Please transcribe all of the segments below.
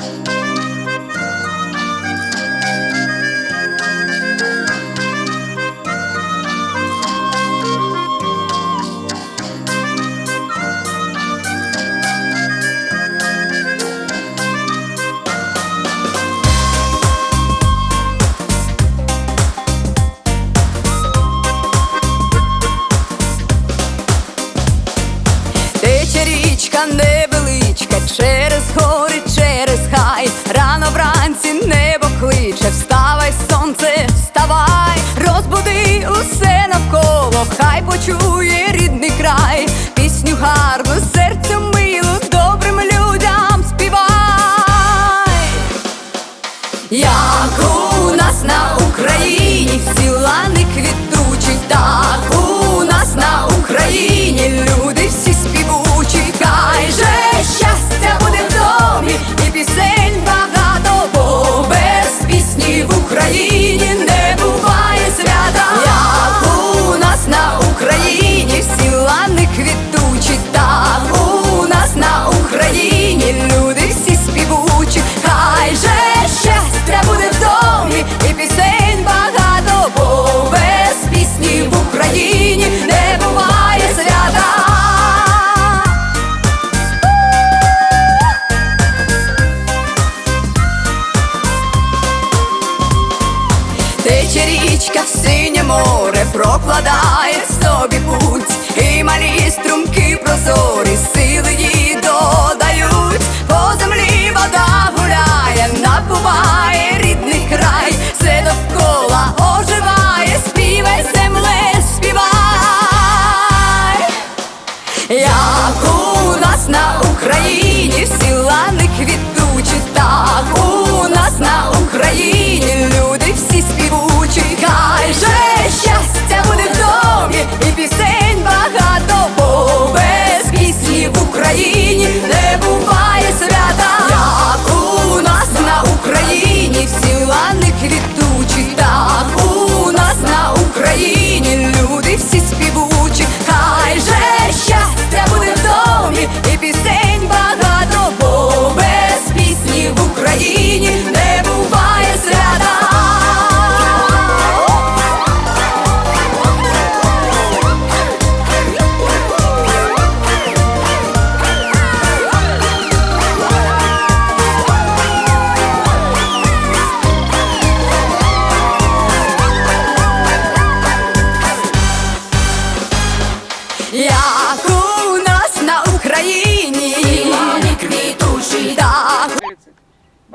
Bye. Навколо, прокладає собі путь, і малі струмки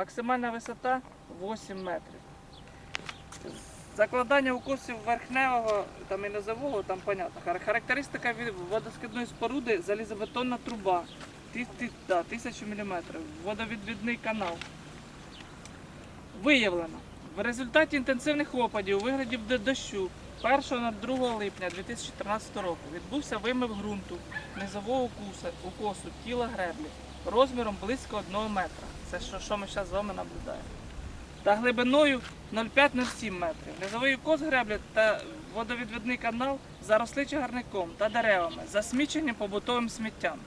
Максимальна висота 8 метрів. Закладання укосів верхневого та низового, там понятно. Характеристика від водоскидної споруди залізобетонна труба ті- ті- 1000 мм. Водовідвідний канал. Виявлено. В результаті інтенсивних опадів у вигляді дощу 1 на 2 липня 2014 року відбувся вимив ґрунту низового укуса, укосу тіла греблі розміром близько 1 метра. Це що, що ми зараз з вами наблюдаємо. Та глибиною 0,5-0,7 метрів. Низовий укос греблі та водовідвідний канал заросли чагарником та деревами, засмічені побутовим сміттям.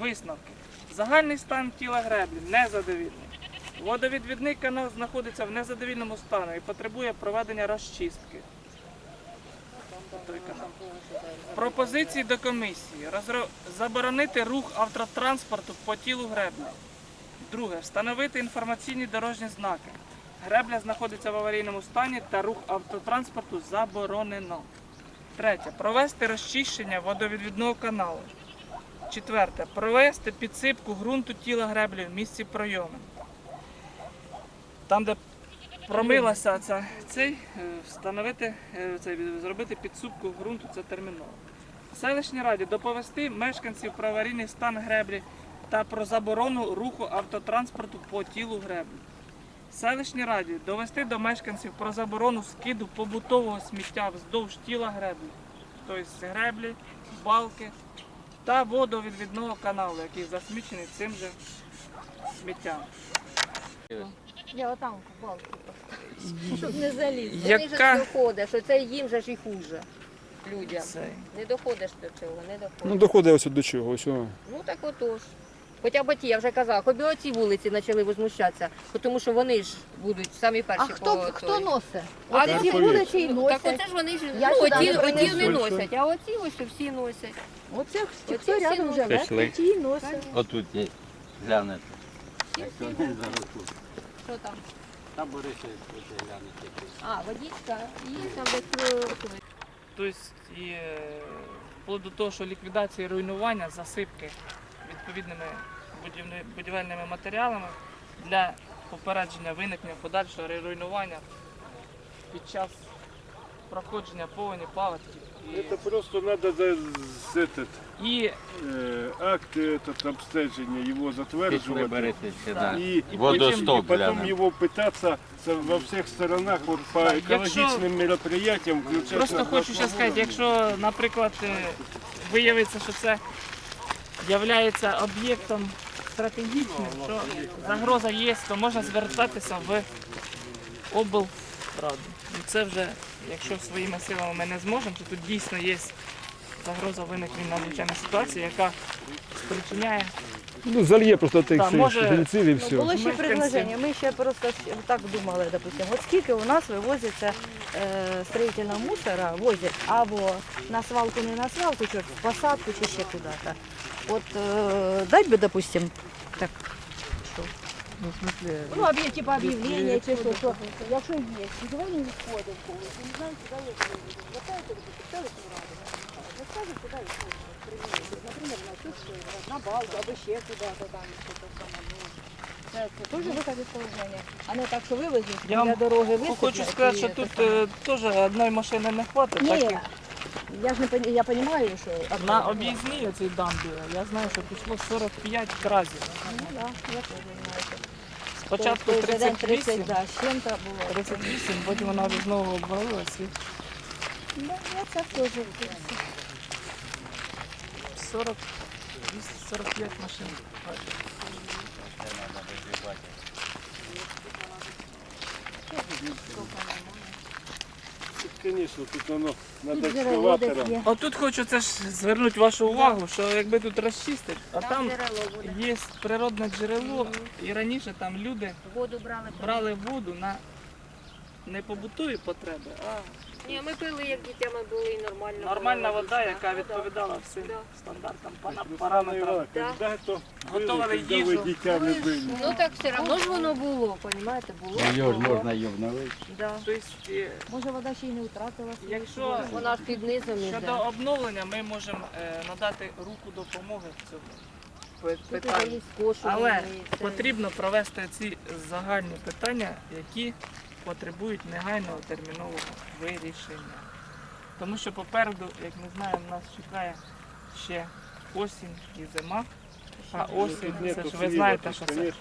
Висновки. Загальний стан тіла греблі незадовільний. Водовідвідний канал знаходиться в незадовільному стані і потребує проведення розчистки. Пропозиції до комісії. Заборонити рух автотранспорту по тілу греблі. Друге. Встановити інформаційні дорожні знаки. Гребля знаходиться в аварійному стані та рух автотранспорту заборонено. Третє. Провести розчищення водовідвідного каналу. Четверте. Провести підсипку ґрунту тіла греблі в місці пройому. Там, де промилася ця, цей, е, встановити, е, цей, зробити підсипку ґрунту, це терміново. Селищній раді доповести мешканців про аварійний стан греблі та про заборону руху автотранспорту по тілу греблі. Селищній раді довести до мешканців про заборону скиду побутового сміття вздовж тіла греблі, тобто греблі, балки та водовідвідного каналу, який засмічений цим же сміттям. Я отам балки поставлю, щоб не заліз. Яка- Вони ж доходить, що це їм же ж і хуже людям. Цей. Не доходиш до цього, не доходиш. Ну, доходить ось до чого. Ось, о. Ну так отож. Хоча б ті, я вже казала, хоч би оці вулиці почали возмущатися, тому що вони ж будуть самі перші. А хто, по хто той. носить? А Оці ці вулиці й Ну, так носять. оце ж вони ж Я ну, сюди оті, не оті принесу. не носять, а оці ось всі носять. Оце Оці хто всі рядом носять. живе, Пішли. ті й носять. Отут є. Глянете. Всі всі. Що там? Там Борисе глянете. А, водичка, є там десь Тобто і е, вплоть до того, що ліквідація руйнування, засипки відповідними будівельними матеріалами для попередження виникнення подальшого руйнування під час проходження повені паводків. І, Это просто надо за, з- этот, і э, акт этот обстежения его Пішли затверджувати. Борисе сюди. И, И Водосток и потом глянемо. его пытаться со- во всех сторонах вот, по Да, экологичным мероприятиям включать Просто на хочу ще сказати, якщо, наприклад, е, виявиться, що це є об'єктом стратегічним, що загроза є, то можна звертатися в облраду. І це вже, якщо своїми силами ми не зможемо, то тут дійсно є загроза виникнення надзвичайної ситуації, яка спричиняє Ну, зальє просто тих Да, всіх може- бензин і Ну, все. було ще Мешканці. предложення. Ми ще просто так думали, допустимо, от скільки у нас вивозиться е, строїтельного мусора, возять або на свалку, не на свалку, чи в посадку, чи ще куди-то. От е, дай би, допустим, так? Ну, в смислі, Ну, об'є, типа об'явлення, чи що, що. Якщо є, давай не відходимо когось, не знаю, куди я вивезу. Звертаєте до селищної ради, розкажуть, куди їх вивезти. Наприклад, на цю на балку, або ще куди-то там, що то саме. Ну, Це, це теж положення. А не так, що вивезуть, Я вам дороги висиплять. хочу сказати, що тут е, теж одної машини не хватить. Ні, так я ж не я розумію, що... на об'їзній оцій дамбі, я знаю, що пішло 45 кразів. Ну, да, я теж знаю. Спочатку Той же день 30, 38, да, з було. 38, потім вона вже знову обвалилась і Да, я це теж. 40, 45 машин. Конечно, тут оно надо Тут джерело десь экскаватором. Отут хочу це ж звернути вашу увагу, що якби тут розчистити, а там джерело буде. є природне джерело, і раніше там люди Воду брали. брали воду на не побутові потреби, а Ні, ми пили, як дітями були і нормально. нормальна була вода, водичка. яка Ну, да. відповідала всім Да. стандартам, пана- Руслана параметрам. Ивановна, Да. когда-то Готовили было, когда їжу. вы дитями были. Ну так все одно ж воно було, розумієте, було. Його ж було. можна і обновити. Да. Тобто, е, Може вода ще й не втратила свою Якщо Вона ж під низом іде. щодо обновлення, ми можемо е, надати руку допомоги в цьому пи- Тут уже питанні. є скошування, Але і це- потрібно провести ці загальні питання, які потребують негайного термінового вирішення. Тому що попереду, як ми знаємо, нас чекає ще осінь і зима. А осінь, це ж ви знаєте, що це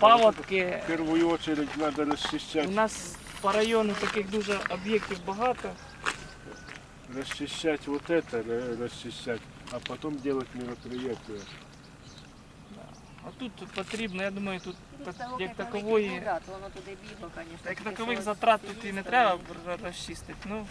паводки. В первую очередь надо У нас по району таких дуже об'єктів багато. расчищать вот это, расчищать, а потом делать мероприятия. А тут потрібно, я думаю, тут Ну, так- це як окей, такової, виноград, Воно туди бігло, звісно. як такових затрат тут і не треба р- розчистити. Ну,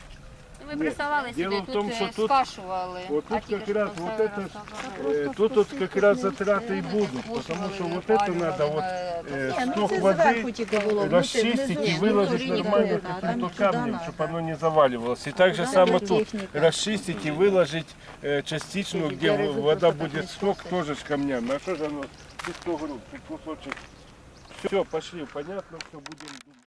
Ну, Ми приставали Дело сюди, в том, тут что е, тут- скашували. вот а тут тільки как що раз вот поставили, это, розставили. Э, Тут вот как раз затраты и будут, потому что вот это надо вот э, Ні, ну сток це воды зверху тільки було. расчистить внутрі, и внизу выложить ніхто ж нормально не буде, а там каким-то туди камнем, надо. чтобы оно не заваливалось. И так же Туда само идет тут техника. расчистить и выложить э, частичную, Эти где березы вода просто так будет не сток, скосишь. тоже с камнями. А что же оно, 100 групп, кусочек. Все, пошли, понятно, все будем думать.